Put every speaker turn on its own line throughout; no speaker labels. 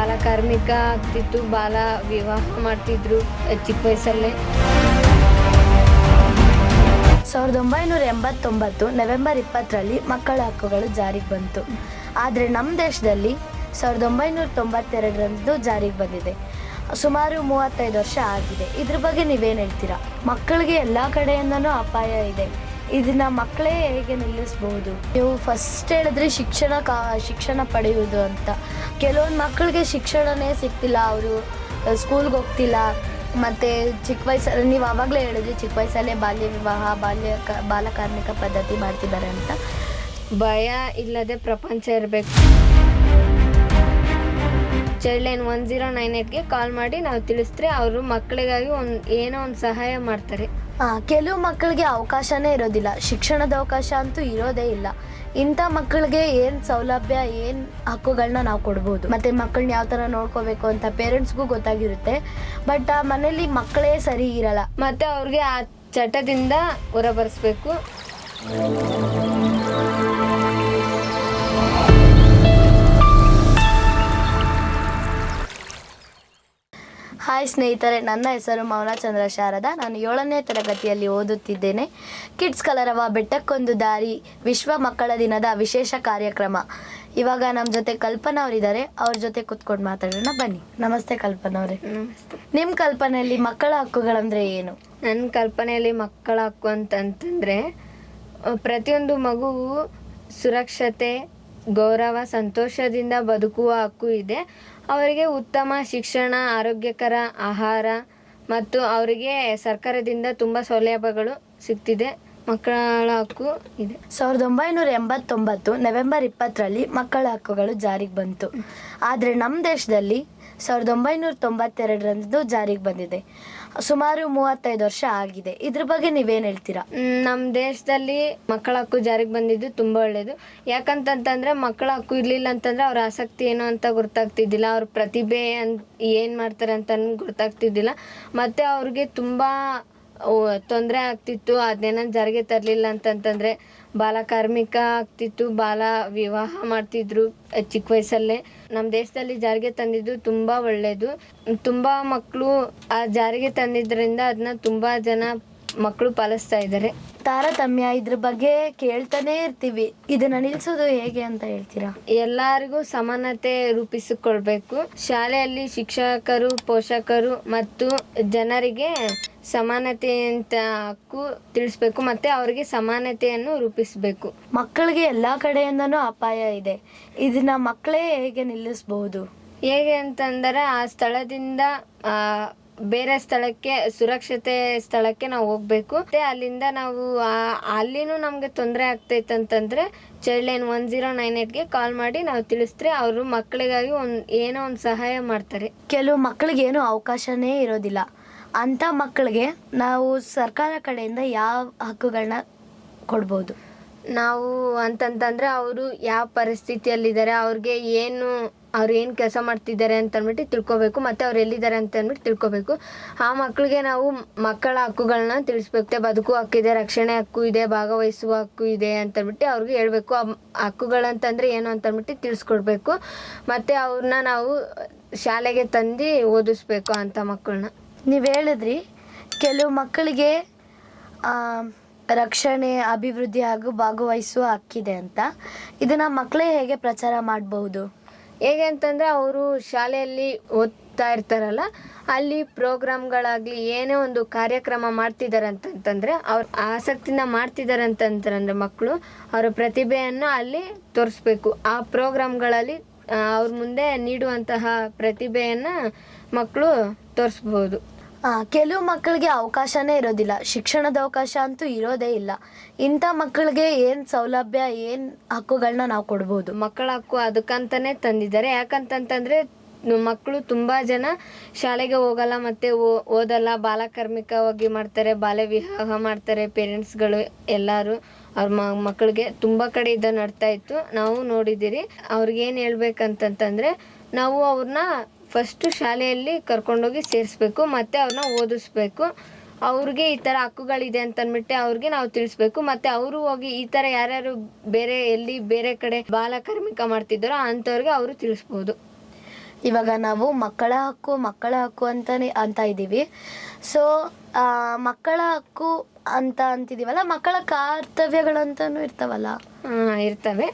ಬಾಲ ಕಾರ್ಮಿಕ ಆಗ್ತಿತ್ತು, ಬಾಲ ವಿವಾಹ ಮಾಡ್ತಿದ್ರು ಚಿಕ್ಕ ವಯಸ್ಸಲ್ಲೇ.
ಸಾವಿರದ ಒಂಬೈನೂರ ಎಂಬತ್ತೊಂಬತ್ತು ನವೆಂಬರ್ ಇಪ್ಪತ್ತರಲ್ಲಿ ಮಕ್ಕಳ ಹಕ್ಕುಗಳು ಜಾರಿಗೆ ಬಂತು. ಆದರೆ ನಮ್ಮ ದೇಶದಲ್ಲಿ ಸಾವಿರದ ಒಂಬೈನೂರ ತೊಂಬತ್ತೆರಡರಂದು ಜಾರಿಗೆ ಬಂದಿದೆ. ಸುಮಾರು ಮೂವತ್ತೈದು ವರ್ಷ ಆಗಿದೆ. ಇದ್ರ ಬಗ್ಗೆ ನೀವೇನು ಹೇಳ್ತೀರಾ? ಮಕ್ಕಳಿಗೆ ಎಲ್ಲ ಕಡೆಯಿಂದನೂ ಅಪಾಯ ಇದೆ. ಇದನ್ನ ಮಕ್ಕಳೇ ಹೇಗೆ ನಿಲ್ಲಿಸಬಹುದು? ನೀವು ಫಸ್ಟ್ ಹೇಳಿದ್ರೆ ಶಿಕ್ಷಣ ಶಿಕ್ಷಣ ಪಡೆಯುವುದು ಅಂತ. ಕೆಲವೊಂದು ಮಕ್ಕಳಿಗೆ ಶಿಕ್ಷಣನೇ ಸಿಗ್ತಿಲ್ಲ, ಅವರು ಸ್ಕೂಲ್ಗೆ ಹೋಗ್ತಿಲ್ಲ. ಮತ್ತು ಚಿಕ್ಕ ವಯಸ್ಸಲ್ಲಿ, ನೀವು ಆವಾಗಲೇ ಹೇಳಿದ್ರಿ, ಚಿಕ್ಕ ವಯಸ್ಸಲ್ಲೇ ಬಾಲ್ಯ ವಿವಾಹ, ಬಾಲ್ಯ ಕ ಬಾಲಕಾರ್ಮಿಕ ಪದ್ಧತಿ ಮಾಡ್ತಿದ್ದಾರೆ ಅಂತ.
ಭಯ ಇಲ್ಲದೆ ಪ್ರಪಂಚ ಇರಬೇಕು. Child line one zero nine ಏಟ್ಗೆ ಕಾಲ್ ಮಾಡಿ ನಾವು ತಿಳಿಸಿದ್ರೆ ಅವರು ಮಕ್ಕಳಿಗಾಗಿ ಒಂದು ಏನೋ ಒಂದು ಸಹಾಯ ಮಾಡ್ತಾರೆ.
ಕೆಲವು ಮಕ್ಕಳಿಗೆ ಅವಕಾಶನೇ ಇರೋದಿಲ್ಲ. ಶಿಕ್ಷಣದ ಅವಕಾಶ ಅಂತೂ ಇರೋದೇ ಇಲ್ಲ. ಇಂಥ ಮಕ್ಕಳಿಗೆ ಏನು ಸೌಲಭ್ಯ ಏನು ಹಕ್ಕುಗಳನ್ನ ನಾವು ಕೊಡ್ಬೋದು? ಮತ್ತು ಮಕ್ಕಳನ್ನ ಯಾವ ಥರ ನೋಡ್ಕೋಬೇಕು ಅಂತ ಪೇರೆಂಟ್ಸ್ಗೂ ಗೊತ್ತಾಗಿರುತ್ತೆ. ಬಟ್ ಆ ಮನೇಲಿ ಮಕ್ಕಳೇ ಸರಿ ಇರಲ್ಲ.
ಮತ್ತೆ ಅವ್ರಿಗೆ ಆ ಚಟದಿಂದ ಹೊರಬರಿಸ್ಬೇಕು.
ಹಾಯ್ ಸ್ನೇಹಿತರೆ ನನ್ನ ಹೆಸರು ಮೌನಚಂದ್ರ ಶಾರದ. ನಾನು ಏಳನೇ ತರಗತಿಯಲ್ಲಿ ಓದುತ್ತಿದ್ದೇನೆ. ಕಿಡ್ಸ್ ಕಲರವ ಬೆಟ್ಟಕ್ಕೊಂದು ದಾರಿ ವಿಶ್ವ ಮಕ್ಕಳ ದಿನದ ವಿಶೇಷ ಕಾರ್ಯಕ್ರಮ. ಇವಾಗ ನಮ್ಮ ಜೊತೆ ಕಲ್ಪನಾ ಅವರಿದ್ದಾರೆ. ಅವ್ರ ಜೊತೆ ಕುತ್ಕೊಂಡು ಮಾತಾಡೋಣ ಬನ್ನಿ. ನಮಸ್ತೆ ಕಲ್ಪನಾ ಅವರೇ.
ನಮಸ್ತೆ.
ನಿಮ್ಮ ಕಲ್ಪನೆಯಲ್ಲಿ ಮಕ್ಕಳ ಹಕ್ಕುಗಳಂದ್ರೆ ಏನು?
ನನ್ನ ಕಲ್ಪನೆಯಲ್ಲಿ ಮಕ್ಕಳ ಹಕ್ಕು ಅಂತಂತಂದರೆ ಪ್ರತಿಯೊಂದು ಮಗುವು ಸುರಕ್ಷತೆ ಗೌರವ, ಸಂತೋಷದಿಂದ ಬದುಕುವ ಹಕ್ಕು ಇದೆ. ಅವರಿಗೆ ಉತ್ತಮ ಶಿಕ್ಷಣ, ಆರೋಗ್ಯಕರ ಆಹಾರ ಮತ್ತು ಅವರಿಗೆ ಸರ್ಕಾರದಿಂದ ತುಂಬ ಸೌಲಭ್ಯಗಳು ಸಿಗ್ತಿದೆ ಮಕ್ಕಳ ಹಕ್ಕು ಇದೆ.
ಸಾವಿರದ ಒಂಬೈನೂರ ಎಂಬತ್ತೊಂಬತ್ತು ನವೆಂಬರ್ ಇಪ್ಪತ್ತರಲ್ಲಿ ಮಕ್ಕಳ ಹಕ್ಕುಗಳು ಜಾರಿಗೆ ಬಂತು. ಆದರೆ ನಮ್ಮ ದೇಶದಲ್ಲಿ ಸಾವಿರದ ಒಂಬೈನೂರ ತೊಂಬತ್ತೆರಡರಂದು ಜಾರಿಗೆ ಬಂದಿದೆ. ಸುಮಾರು ಮೂವತ್ತೈದು ವರ್ಷ ಆಗಿದೆ. ಇದ್ರ ಬಗ್ಗೆ ನೀವೇನ್ ಹೇಳ್ತೀರಾ?
ನಮ್ಮ ದೇಶದಲ್ಲಿ ಮಕ್ಕಳ ಹಕ್ಕು ಜಾರಿಗೆ ಬಂದಿದ್ದು ತುಂಬಾ ಒಳ್ಳೇದು. ಯಾಕಂತಂತಂದ್ರೆ ಮಕ್ಕಳ ಹಕ್ಕು ಇರಲಿಲ್ಲ ಅಂತಂದ್ರೆ ಅವ್ರ ಆಸಕ್ತಿ ಏನು ಅಂತ ಗೊತ್ತಾಗ್ತಿದ್ದಿಲ್ಲ ಅವ್ರ ಪ್ರತಿಭೆ ಅಂತ ಏನು ಮಾಡ್ತಾರೆ ಅಂತ ಗೊತ್ತಾಗ್ತಿದ್ದಿಲ್ಲ ಮತ್ತೆ ಅವ್ರಿಗೆ ತುಂಬಾ ತೊಂದರೆ ಆಗ್ತಿತ್ತು. ಅದನ್ನೇನ ಜಾರಿಗೆ ತರಲಿಲ್ಲ ಅಂತಂತಂದರೆ ಬಾಲ ಕಾರ್ಮಿಕ ಆಗ್ತಿತ್ತು, ಬಾಲ ವಿವಾಹ ಮಾಡ್ತಿದ್ರು ಚಿಕ್ಕ ವಯಸ್ಸಲ್ಲೇ. ನಮ್ಮ ದೇಶದಲ್ಲಿ ಜಾರಿಗೆ ತಂದಿದ್ದು ತುಂಬ ಒಳ್ಳೆಯದು ತುಂಬ ಮಕ್ಕಳು ಆ ಜಾರಿಗೆ ತಂದಿದ್ದರಿಂದ ಅದನ್ನ ತುಂಬ ಜನ ಮಕ್ಕಳು ಪಾಲಿಸ್ತಾ ಇದ್ದಾರೆ.
ತಾರತಮ್ಯ ಇದ್ರ ಬಗ್ಗೆ ಕೇಳ್ತಾನೆ ಇರ್ತೀವಿ. ಇದನ್ನ ನಿಲ್ಸೋದು ಹೇಗೆ ಅಂತ ಹೇಳ್ತೀರಾ?
ಎಲ್ಲರಿಗೂ ಸಮಾನತೆ ರೂಪಿಸಿಕೊಳ್ಬೇಕು. ಶಾಲೆಯಲ್ಲಿ ಶಿಕ್ಷಕರು ಪೋಷಕರು ಮತ್ತು ಜನರಿಗೆ ಸಮಾನತೆ ಅಂತ ಹಕ್ಕು ತಿಳಿಸ್ಬೇಕು ಮತ್ತೆ ಅವರಿಗೆ ಸಮಾನತೆಯನ್ನು ರೂಪಿಸಬೇಕು.
ಮಕ್ಕಳಿಗೆ ಎಲ್ಲಾ ಕಡೆಯಿಂದನು ಅಪಾಯ ಇದೆ. ಇದನ್ನ ಮಕ್ಕಳೇ ಹೇಗೆ ನಿಲ್ಲಿಸಬಹುದು?
ಹೇಗೆ ಅಂತಂದರೆ ಆ ಸ್ಥಳದಿಂದ ಬೇರೆ ಸ್ಥಳಕ್ಕೆ ಸುರಕ್ಷತೆ ಸ್ಥಳಕ್ಕೆ ನಾವು ಹೋಗ್ಬೇಕು. ಮತ್ತೆ ಅಲ್ಲಿಂದ ನಾವು ಅಲ್ಲಿನೂ ನಮಗೆ ತೊಂದರೆ ಆಗ್ತೈತೆ ಅಂತಂದ್ರೆ child line one zero nine ಏಟ್ಗೆ call ಮಾಡಿ ನಾವು ತಿಳಿಸಿದ್ರೆ ಅವರು ಮಕ್ಕಳಿಗಾಗಿ ಒಂದು ಏನೋ ಒಂದು ಸಹಾಯ ಮಾಡ್ತಾರೆ.
ಕೆಲವು ಮಕ್ಕಳಿಗೆ ಏನು ಅವಕಾಶನೇ ಇರೋದಿಲ್ಲ. ಅಂತ ಮಕ್ಕಳಿಗೆ ನಾವು ಸರ್ಕಾರ ಕಡೆಯಿಂದ ಯಾವ ಹಕ್ಕುಗಳನ್ನ ಕೊಡ್ಬೋದು?
ನಾವು ಅಂತಂತಂದ್ರೆ ಅವರು ಯಾವ ಪರಿಸ್ಥಿತಿಯಲ್ಲಿದ್ದಾರೆ ಅವ್ರಿಗೆ ಏನು ಅವ್ರು ಏನು ಕೆಲಸ ಮಾಡ್ತಿದ್ದಾರೆ ಅಂತ ಅಂದ್ಬಿಟ್ಟು ತಿಳ್ಕೊಬೇಕು, ಮತ್ತು ಅವ್ರು ಎಲ್ಲಿದ್ದಾರೆ ಅಂತ ಅಂದ್ಬಿಟ್ಟು ತಿಳ್ಕೊಬೇಕು. ಆ ಮಕ್ಕಳಿಗೆ ನಾವು ಮಕ್ಕಳ ಹಕ್ಕುಗಳನ್ನ ತಿಳಿಸ್ಬೇಕು. ಬದುಕು ಹಕ್ಕಿದೆ ರಕ್ಷಣೆ ಹಕ್ಕು ಇದೆ, ಭಾಗವಹಿಸುವ ಹಕ್ಕು ಇದೆ ಅಂತಂದ್ಬಿಟ್ಟು ಅವ್ರಿಗೆ ಹೇಳಬೇಕು. ಆ ಹಕ್ಕುಗಳಂತಂದರೆ ಏನು ಅಂತಂದ್ಬಿಟ್ಟು ತಿಳಿಸ್ಕೊಡ್ಬೇಕು. ಮತ್ತು ಅವ್ರನ್ನ ನಾವು ಶಾಲೆಗೆ ತಂದು ಓದಿಸ್ಬೇಕು ಅಂತ ಮಕ್ಕಳನ್ನ
ನೀವು ಹೇಳಿದ್ರಿ, ಕೆಲವು ಮಕ್ಕಳಿಗೆ ರಕ್ಷಣೆ, ಅಭಿವೃದ್ಧಿ ಹಾಗೂ ಭಾಗವಹಿಸುವ ಹಕ್ಕಿದೆ ಅಂತ. ಇದನ್ನು ಮಕ್ಕಳೇ ಹೇಗೆ ಪ್ರಚಾರ ಮಾಡಬಹುದು?
ಹೇಗೆ ಅಂತಂದ್ರೆ ಅವರು ಶಾಲೆಯಲ್ಲಿ ಓದ್ತಾ ಇರ್ತಾರಲ್ಲ, ಅಲ್ಲಿ ಪ್ರೋಗ್ರಾಮ್ಗಳಾಗ್ಲಿ ಏನೇ ಒಂದು ಕಾರ್ಯಕ್ರಮ ಮಾಡ್ತಿದ್ದಾರೆ ಅಂತಂತಂದ್ರೆ ಅವ್ರ ಆಸಕ್ತಿನ ಮಾಡ್ತಿದ್ದಾರೆ ಅಂತಂದ್ರೆ ಮಕ್ಕಳು ಅವರ ಪ್ರತಿಭೆಯನ್ನು ಅಲ್ಲಿ ತೋರಿಸ್ಬೇಕು. ಆ ಪ್ರೋಗ್ರಾಮ್ಗಳಲ್ಲಿ ಅವ್ರ ಮುಂದೆ ನೀಡುವಂತಹ ಪ್ರತಿಭೆಯನ್ನು ಮಕ್ಕಳು ತೋರಿಸ್ಬೋದು.
ಕೆಲವು ಮಕ್ಕಳಿಗೆ ಅವಕಾಶನೇ ಇರೋದಿಲ್ಲ. ಶಿಕ್ಷಣದ ಅವಕಾಶ ಅಂತೂ ಇರೋದೇ ಇಲ್ಲ. ಇಂಥ ಮಕ್ಕಳಿಗೆ ಏನು ಸೌಲಭ್ಯ, ಏನು ಹಕ್ಕುಗಳನ್ನ ನಾವು ಕೊಡ್ಬೋದು?
ಮಕ್ಕಳ ಹಕ್ಕು ಅದಕ್ಕಂತಾನೆ ತಂದಿದ್ದಾರೆ. ಯಾಕಂತಂತಂದ್ರೆ ಮಕ್ಕಳು ತುಂಬಾ ಜನ ಶಾಲೆಗೆ ಹೋಗಲ್ಲ ಮತ್ತೆ ಓದಲ್ಲ. ಬಾಲಕಾರ್ಮಿಕವಾಗಿ ಮಾಡ್ತಾರೆ, ಬಾಲ್ಯ ವಿವಾಹ ಮಾಡ್ತಾರೆ ಪೇರೆಂಟ್ಸ್ಗಳು ಎಲ್ಲರೂ. ಅವ್ರ ಮಕ್ಕಳಿಗೆ ತುಂಬಾ ಕಡೆ ಇದ್ದ ನಡ್ತಾ ಇತ್ತು. ನಾವು ನೋಡಿದ್ದೀರಿ. ಅವ್ರಿಗೇನು ಹೇಳ್ಬೇಕಂತಂತಂದ್ರೆ, ನಾವು ಅವ್ರನ್ನ ಫಸ್ಟ್ ಶಾಲೆಯಲ್ಲಿ ಕರ್ಕೊಂಡೋಗಿ ಸೇರಿಸ್ಬೇಕು ಮತ್ತು ಅವ್ರನ್ನ ಓದಿಸ್ಬೇಕು. ಅವ್ರಿಗೆ ಈ ಥರ ಹಕ್ಕುಗಳಿದೆ ಅಂತಂದ್ಬಿಟ್ಟು ಅವ್ರಿಗೆ ನಾವು ತಿಳಿಸ್ಬೇಕು. ಮತ್ತೆ ಅವರು ಹೋಗಿ ಈ ಥರ ಯಾರ್ಯಾರು ಬೇರೆ ಎಲ್ಲಿ ಬೇರೆ ಕಡೆ ಬಾಲಕಾರ್ಮಿಕ ಮಾಡ್ತಿದ್ದಾರೋ ಅಂಥವ್ರಿಗೆ ಅವರು ತಿಳಿಸ್ಬೋದು.
ಇವಾಗ ನಾವು ಮಕ್ಕಳ ಹಕ್ಕು ಮಕ್ಕಳ ಹಕ್ಕು ಅಂತಲೇ ಅಂತ ಇದ್ದೀವಿ. ಸೊ ಮಕ್ಕಳ ಹಕ್ಕು ಅಂತ ಅಂತಿದ್ದೀವಲ್ಲ ಮಕ್ಕಳ ಕರ್ತವ್ಯಗಳಂತನೂ ಇರ್ತಾವಲ್ಲ.
ಹಾಂ ಇರ್ತವೆ.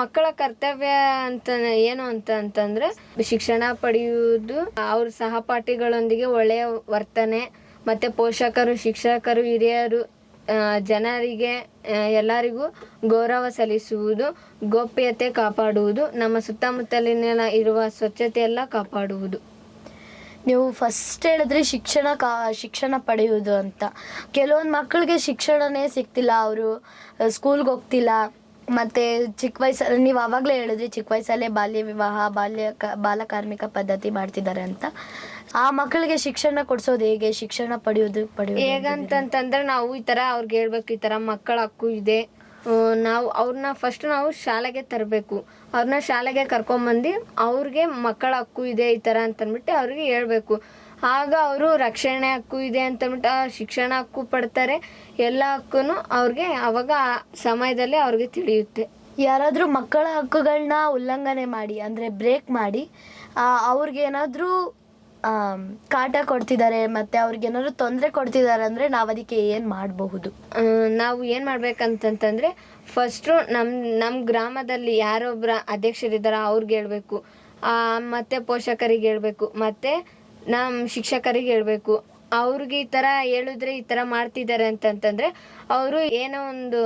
ಮಕ್ಕಳ ಕರ್ತವ್ಯ ಅಂತ ಏನು ಅಂತ ಅಂತಂದ್ರೆ ಶಿಕ್ಷಣ ಪಡೆಯುವುದು, ಅವ್ರ ಸಹಪಾಠಿಗಳೊಂದಿಗೆ ಒಳ್ಳೆಯ ವರ್ತನೆ, ಮತ್ತೆ ಪೋಷಕರು, ಶಿಕ್ಷಕರು, ಹಿರಿಯರು ಜನರಿಗೆ ಎಲ್ಲರಿಗೂ ಗೌರವ ಸಲ್ಲಿಸುವುದು, ಗೋಪ್ಯತೆ ಕಾಪಾಡುವುದು, ನಮ್ಮ ಸುತ್ತಮುತ್ತಲಿನ ಇರುವ ಸ್ವಚ್ಛತೆ ಎಲ್ಲ ಕಾಪಾಡುವುದು.
ನೀವು ಫಸ್ಟ್ ಹೇಳಿದ್ರೆ ಶಿಕ್ಷಣ ಕಾ, ಶಿಕ್ಷಣ ಪಡೆಯುವುದು ಅಂತ. ಕೆಲವೊಂದು ಮಕ್ಕಳಿಗೆ ಶಿಕ್ಷಣನೇ ಸಿಗ್ತಿಲ್ಲ, ಅವರು ಸ್ಕೂಲ್ಗೆ ಹೋಗ್ತಿಲ್ಲ. ಮತ್ತೆ ಚಿಕ್ಕ ವಯಸ್ಸಲ್ಲಿ ನೀವು ಆವಾಗಲೇ ಹೇಳಿದ್ರಿ ಚಿಕ್ಕ ವಯಸ್ಸಲ್ಲೇ ಬಾಲ್ಯ ವಿವಾಹ, ಬಾಲ್ಯ ಕ, ಬಾಲ ಕಾರ್ಮಿಕ ಪದ್ಧತಿ ಮಾಡ್ತಿದ್ದಾರೆ ಅಂತ. ಆ ಮಕ್ಕಳಿಗೆ ಶಿಕ್ಷಣ ಕೊಡ್ಸೋದು ಹೇಗೆ? ಶಿಕ್ಷಣ ಪಡೆಯೋದು ಪಡೆಯೋದು
ಹೇಗಂತಂತಂದ್ರೆ ನಾವು ಈ ತರ ಅವ್ರಿಗೆ ಹೇಳ್ಬೇಕು, ಈ ತರ ಮಕ್ಕಳ ಹಕ್ಕು ಇದೆ. ನಾವು ಅವ್ರನ್ನ ಫಸ್ಟ್ ನಾವು ಶಾಲೆಗೆ ತರಬೇಕು. ಅವ್ರನ್ನ ಶಾಲೆಗೆ ಕರ್ಕೊಂಬಂದು ಅವ್ರಿಗೆ ಮಕ್ಕಳ ಹಕ್ಕು ಇದೆ ಈ ತರ ಅಂತಂದ್ಬಿಟ್ಟು ಅವ್ರಿಗೆ ಹೇಳ್ಬೇಕು. ಆಗ ಅವರು ರಕ್ಷಣೆ ಹಕ್ಕು ಇದೆ ಅಂತಂದ್ಬಿಟ್ಟು ಶಿಕ್ಷಣ ಹಕ್ಕು ಪಡ್ತಾರೆ. ಎಲ್ಲ ಹಕ್ಕೂ ಅವ್ರಿಗೆ ಅವಾಗ ಆ ಸಮಯದಲ್ಲಿ ಅವ್ರಿಗೆ ತಿಳಿಯುತ್ತೆ.
ಯಾರಾದರೂ ಮಕ್ಕಳ ಹಕ್ಕುಗಳನ್ನ ಉಲ್ಲಂಘನೆ ಮಾಡಿ ಅಂದರೆ ಬ್ರೇಕ್ ಮಾಡಿ ಅವ್ರಿಗೇನಾದರೂ ಕಾಟ ಕೊಡ್ತಿದ್ದಾರೆ ಮತ್ತು ಅವ್ರಿಗೇನಾದ್ರು ತೊಂದರೆ ಕೊಡ್ತಿದ್ದಾರೆ ಅಂದರೆ ನಾವು ಅದಕ್ಕೆ ಏನು ಮಾಡಬಹುದು?
ನಾವು ಏನು ಮಾಡಬೇಕಂತಂತಂದರೆ ಫಸ್ಟು ನಮ್ಮ ನಮ್ಮ ಗ್ರಾಮದಲ್ಲಿ ಯಾರೊಬ್ಬರ ಅಧ್ಯಕ್ಷರಿದ್ದಾರೋ ಅವ್ರಿಗೆ ಹೇಳಬೇಕು. ಮತ್ತು ಪೋಷಕರಿಗೆ ಹೇಳಬೇಕು. ಮತ್ತು ನಮ್ಮ ಶಿಕ್ಷಕರಿಗೆ ಹೇಳಬೇಕು. ಅವ್ರಿಗೆ ಈ ಥರ ಹೇಳಿದ್ರೆ ಈ ಥರ ಮಾಡ್ತಿದ್ದಾರೆ ಅಂತಂತಂದರೆ ಅವರು ಏನೋ ಒಂದು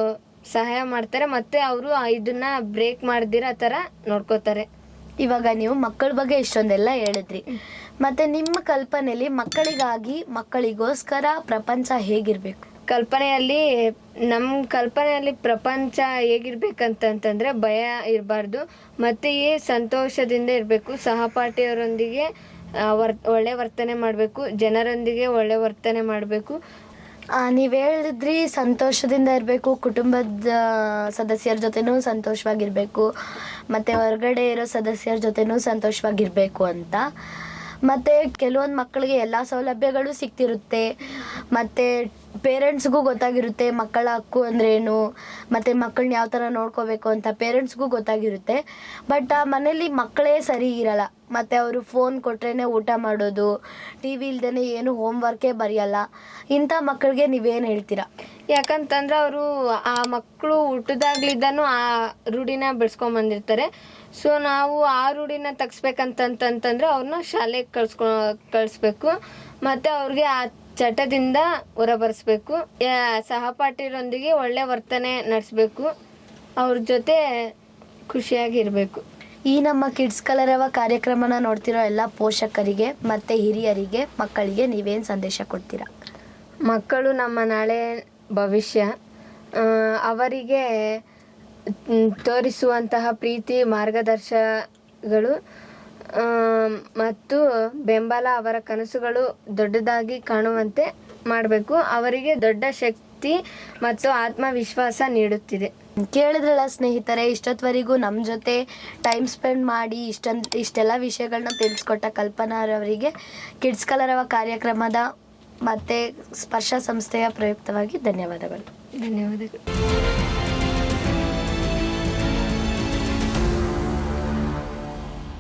ಸಹಾಯ ಮಾಡ್ತಾರೆ ಮತ್ತು ಅವರು ಇದನ್ನ ಬ್ರೇಕ್ ಮಾಡ್ದಿರೋ ಥರ ನೋಡ್ಕೋತಾರೆ.
ಇವಾಗ ನೀವು ಮಕ್ಕಳ ಬಗ್ಗೆ ಇಷ್ಟೊಂದೆಲ್ಲ ಹೇಳಿದ್ರಿ. ಮತ್ತೆ ನಿಮ್ಮ ಕಲ್ಪನೆಯಲ್ಲಿ ಮಕ್ಕಳಿಗಾಗಿ ಮಕ್ಕಳಿಗೋಸ್ಕರ ಪ್ರಪಂಚ ಹೇಗಿರಬೇಕು?
ಕಲ್ಪನೆಯಲ್ಲಿ ನಮ್ಮ ಕಲ್ಪನೆಯಲ್ಲಿ ಪ್ರಪಂಚ ಹೇಗಿರ್ಬೇಕಂತಂತಂದ್ರೆ ಭಯ ಇರಬಾರ್ದು. ಮತ್ತು ಈ ಸಂತೋಷದಿಂದ ಇರಬೇಕು. ಸಹಪಾಠಿಯವರೊಂದಿಗೆ ಆ, ವರ್, ಒಳ್ಳೆ ವರ್ತನೆ ಮಾಡಬೇಕು, ಜನರೊಂದಿಗೆ ಒಳ್ಳೆ ವರ್ತನೆ ಮಾಡಬೇಕು.
ನೀವು ಹೇಳಿದ್ರಿ ಸಂತೋಷದಿಂದ ಇರಬೇಕು, ಕುಟುಂಬದ ಸದಸ್ಯರ ಜೊತೆನೂ ಸಂತೋಷವಾಗಿರಬೇಕು, ಮತ್ತು ಹೊರಗಡೆ ಇರೋ ಸದಸ್ಯರ ಜೊತೆನೂ ಸಂತೋಷವಾಗಿರಬೇಕು ಅಂತ. ಮತ್ತು ಕೆಲವೊಂದು ಮಕ್ಕಳಿಗೆ ಎಲ್ಲ ಸೌಲಭ್ಯಗಳು ಸಿಗ್ತಿರುತ್ತೆ. ಮತ್ತು ಪೇರೆಂಟ್ಸ್ಗೂ ಗೊತ್ತಾಗಿರುತ್ತೆ ಮಕ್ಕಳ ಹಕ್ಕು ಅಂದ್ರೇನು ಮತ್ತು ಮಕ್ಕಳನ್ನ ಯಾವ ಥರ ನೋಡ್ಕೋಬೇಕು ಅಂತ ಪೇರೆಂಟ್ಸ್ಗೂ ಗೊತ್ತಾಗಿರುತ್ತೆ. ಬಟ್ ಆ ಮನೇಲಿ ಮಕ್ಕಳೇ ಸರಿ ಇರಲ್ಲ. ಮತ್ತು ಅವರು ಫೋನ್ ಕೊಟ್ರೇ ಊಟ ಮಾಡೋದು ಟಿ ವಿ ಇಲ್ದೇ ಏನು ಹೋಮ್ವರ್ಕೇ ಬರೆಯಲ್ಲ. ಇಂಥ ಮಕ್ಕಳಿಗೆ ನೀವೇನು ಹೇಳ್ತೀರಾ?
ಯಾಕಂತಂದ್ರೆ ಅವರು ಆ ಮಕ್ಕಳು ಹುಟ್ಟಿದಾಗ್ಲಿದ್ದಾನು ಆ ರೂಢಿನ ಬೆಳೆಸ್ಕೊಂಬಂದಿರ್ತಾರೆ ಸೊ ನಾವು ಆ ರೂಢಿನ ತಗ್ಸ್ಬೇಕಂತಂತಂದ್ರೆ ಅವ್ರನ್ನ ಶಾಲೆಗೆ ಕಳ್ಸ್ಕೊ, ಕಳಿಸ್ಬೇಕು. ಮತ್ತು ಅವ್ರಿಗೆ ಆ ಚಟದಿಂದ ಹೊರಬರಿಸ್ಬೇಕು. ಸಹಪಾಠಿಯರೊಂದಿಗೆ ಒಳ್ಳೆ ವರ್ತನೆ ನಡೆಸ್ಬೇಕು. ಅವ್ರ ಜೊತೆ ಖುಷಿಯಾಗಿರ್ಬೇಕು.
ಈ ನಮ್ಮ ಕಿಡ್ಸ್ ಕಲರವ ಕಾರ್ಯಕ್ರಮನ ನೋಡ್ತಿರೋ ಎಲ್ಲ ಪೋಷಕರಿಗೆ ಮತ್ತು ಹಿರಿಯರಿಗೆ ಮಕ್ಕಳಿಗೆ ನೀವೇನು ಸಂದೇಶ ಕೊಡ್ತೀರಾ?
ಮಕ್ಕಳು ನಮ್ಮ ನಾಳೆ ಭವಿಷ್ಯ. ಅವರಿಗೆ ತೋರಿಸುವಂತಹ ಪ್ರೀತಿ ಮಾರ್ಗದರ್ಶಗಳು ಮತ್ತು ಬೆಂಬಲ ಅವರ ಕನಸುಗಳು ದೊಡ್ಡದಾಗಿ ಕಾಣುವಂತೆ ಮಾಡಬೇಕು. ಅವರಿಗೆ ದೊಡ್ಡ ಶಕ್ತಿ ಮತ್ತು ಆತ್ಮವಿಶ್ವಾಸ ನೀಡುತ್ತಿದೆ.
ಕೇಳಿದ್ರಲ್ಲ ಸ್ನೇಹಿತರೆ ಇಷ್ಟೊತ್ತವರೆಗೂ ನಮ್ಮ ಜೊತೆ ಟೈಮ್ ಸ್ಪೆಂಡ್ ಮಾಡಿ ಇಷ್ಟೊಂದು ಇಷ್ಟೆಲ್ಲ ವಿಷಯಗಳನ್ನ ತಿಳಿಸ್ಕೊಟ್ಟ ಕಲ್ಪನಾರವರಿಗೆ ಕಿಡ್ಸ್ ಕಲರವ ಕಾರ್ಯಕ್ರಮದ ಮತ್ತು ಸ್ಪರ್ಶ ಸಂಸ್ಥೆಯ ಪ್ರಯುಕ್ತವಾಗಿ ಧನ್ಯವಾದಗಳು.
ಧನ್ಯವಾದಗಳು.